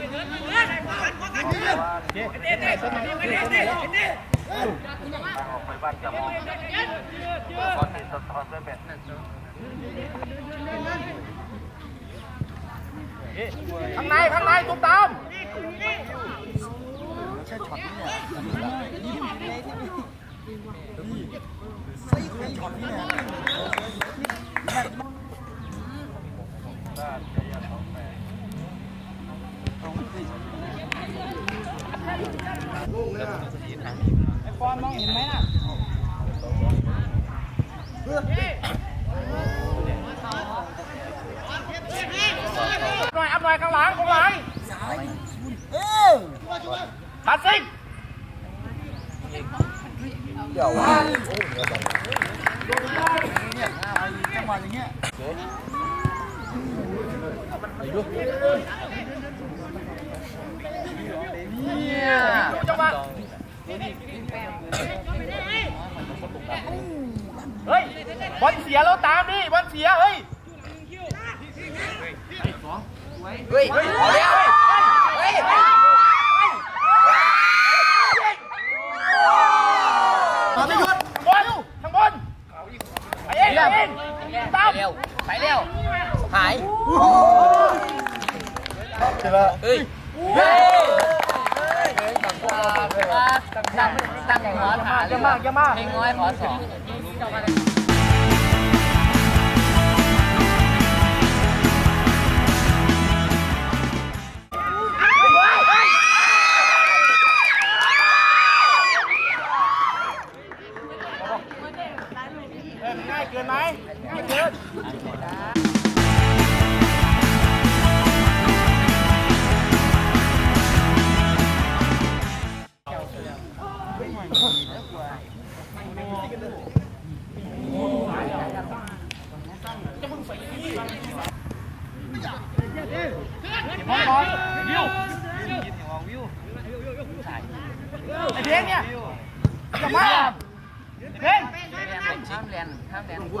ออกไปบ้านจำลองก่อนที่สะท้อนด้วยแบบนั้นข้างในข้างในตุ้มตาม หน่อยอัพหน่อยข้างหลังข้างหลังตัดสิงจังหวะเฮ้ยบอลเสียแล้วตามดิบอลเสียเฮ้ยเฮ้ยเฮ้ยเอาแล้วเฮ้ยเฮ้ยมาไม่หยุดบอลข้างบนไปเองไปเองตามเร็วไปเร็วหายเฮ้ยเฮ้ยตั้งตั้งตั้งหัวขาอย่ามาอย่ามาเพลงน้อยขอสอง เอ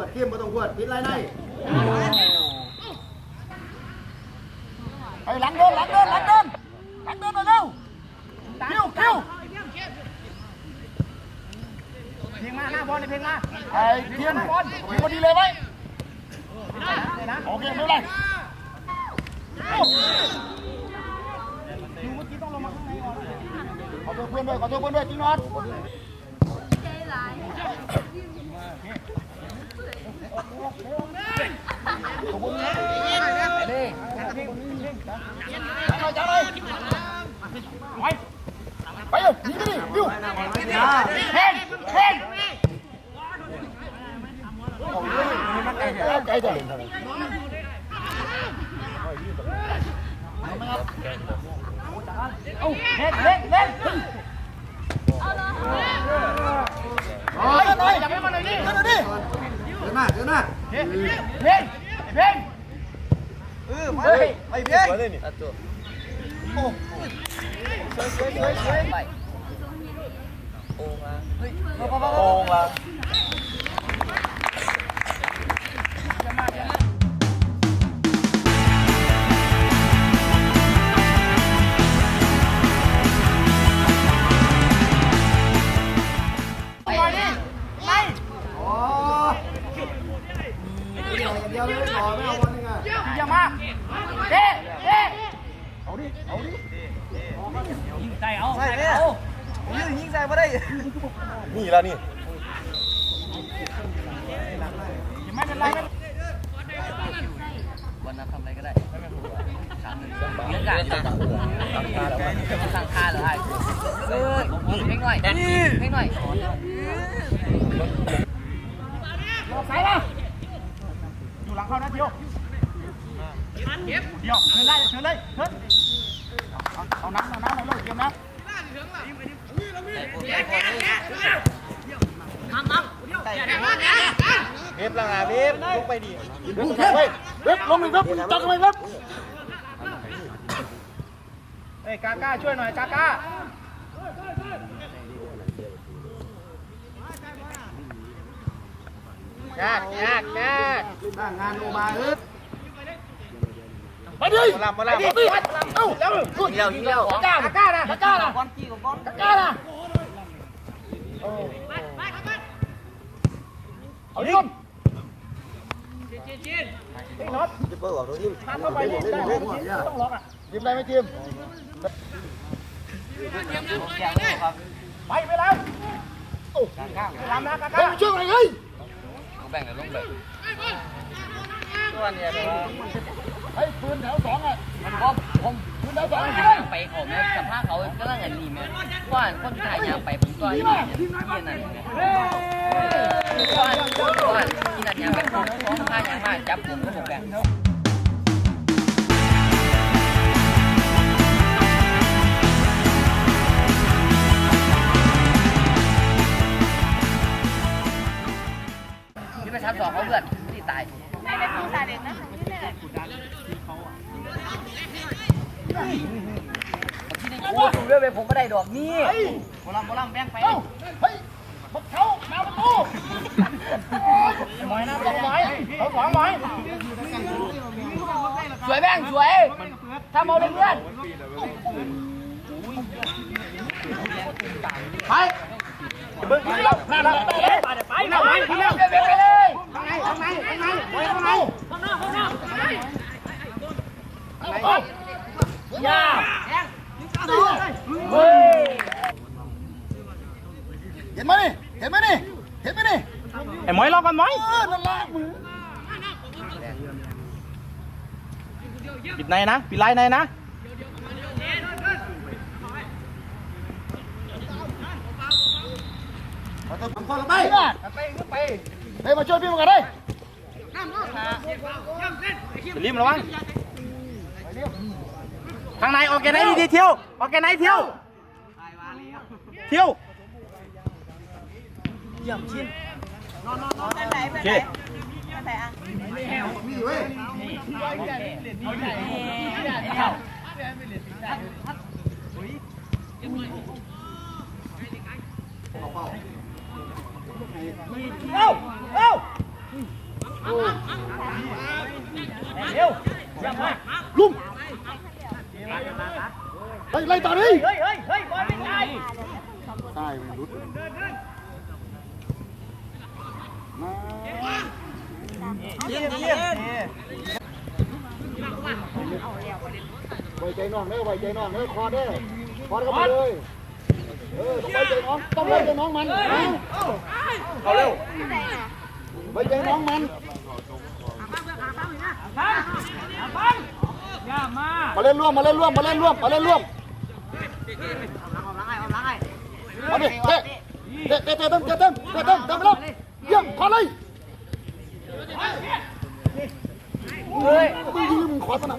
วดเข้มมาต้องขวดพิษไรได้ไปหลังโดนหลังโดนหลังโดนหลังโดนเร็วคิวคิวเพลงมาหน้าบอลในเพลงมาไอ้เทียนบอลพอดีเลยไหมโอเคไม่เป็นไรดูเมื่อกี้ต้องลงมาข้างในก่อนขอโทษเพื่อนด้วยขอโทษเพื่อนด้วยจริงนอน ใจร้าย เด้ จังเลยจังเลยไปไปเลยหนีไปดิวิวเพ่งเพ่งไกลจังเอาเล่นเล่นเล่นเฮ้ยหน่อยอย่าไปมาหน่อยดิมาหน่อยดิ เดินหน้าเดินหน้า เพ่งเพ่งเพ่ง เฮ้ย ไอ้เพี้ยตัดตัวไปโอ้มาเฮ้ยโกงละไปดิอ๋อเดียวเดียวเลยขอไม่เอาบอลยังไงอย่ามาเด้ เด้ใส่เอาใส่เอายิงใส่มาได้ นี่แล้วนี่ไม่เป็นไรวันนั้นทำอะไรก็ได้สามหนึ่งเรื่องการสั่งคาหรอไอ้เอ้ยเพลงหน่อยเพลงหน่อยออกซ้ายมาอยู่หลังเข้านะเดียว เดี๋ยวเชิญได้เชิญเลยเชิญเอาเอาน้ำเอาน้ำเอาเลยเกมนะเว็บละงาเว็บลุกไปดิเว็บเว็บเว็บลงหนึ่งเว็บจับทำไมเว็บเอ้ยกาก้าช่วยหน่อยกาก้ายากยากยากหน้างานโอมาเอิร์ด ไปดิมาลำมาลำไปดิเอ้าแล้วยิงแล้วยิงแล้วกาก้ากาก้านะกาก้านะก้อนจี้กับก้อนกาก้านะเอาดิไอ้น็อตจะเปิดออก ตัวทีมพาเข้าไปดิได้ไหมต้องล็อกอะยิมไอ้ลำนะกาเนี่ยเดี๋ยวเฮ้ยปืนแถวสองอะผมผมปืนแถวสองไปเขาแม่สัมภาพเขาก็ต้องอย่างนี้แม่ว่าคนถ่ายยางไปผมตัวนี้ที่นั่นว่าว่าที่นั่นยางไปผมของข้ายางมาจับผมก็ผมแบ่ง โอ้ดูเรื่องไปผมไม่ได้ดอกนี่โบลัมโบลัมแบงไปเอ้าเฮ้ยบักเขามาประตูหมอยนะสองหมอยเขาสองหมอยสวยแม่งสวยถ้าเมาเพื่อนไปเบิ้งแล้วนั่นแหละไปไปไปไปไปไปเลยไปเลยข้างในข้างในข้างในไปข้างในข้างนอกข้างนอกข้างในอ ย่าเฮ้ยเห็นไหมนี่เห็นไหมนี่เห็นไหมนี่ไอ้หมอยรอกันไหมเออนั่นแหละมือปิดในนะปิดไลน์ในนะมาต้องทำข้อละไปไปไปไปเฮ้ยมาช่วยพี่มันกันได้รีบระวัง ทางในออกแกไนดีๆเที่ยวออกแกไนเที่ยวเที่ยวเยี่ยมชิ้นโอเคมีเว้ยเอ้าเอ้าเร็วเยี่ยมมากลุม เฮ้ยไล่ต่อดิเฮ้ยเฮ้ยเฮ้ยบอลไม่ตายใต้มันรุดเยี่ยมเยี่ยมไว้ใจน้องเด้อไว้ใจน้องเด้อคอเด้อคอเข้าไปเลยเออต้องไว้ใจน้องต้องไว้ใจน้องมันเอาเร็วไว้ใจน้องมัน มาเล่นร่วมมาเล่นร่วมมาเล่นร่วมมาเล่นร่วมเอาดิเตะเตะเตะเตะเต็มเตะเต็มเตะเต็มเต็มไปแล้วเยี่ยมขอเลยเฮ้ยมึงยิงมึงขอสนับ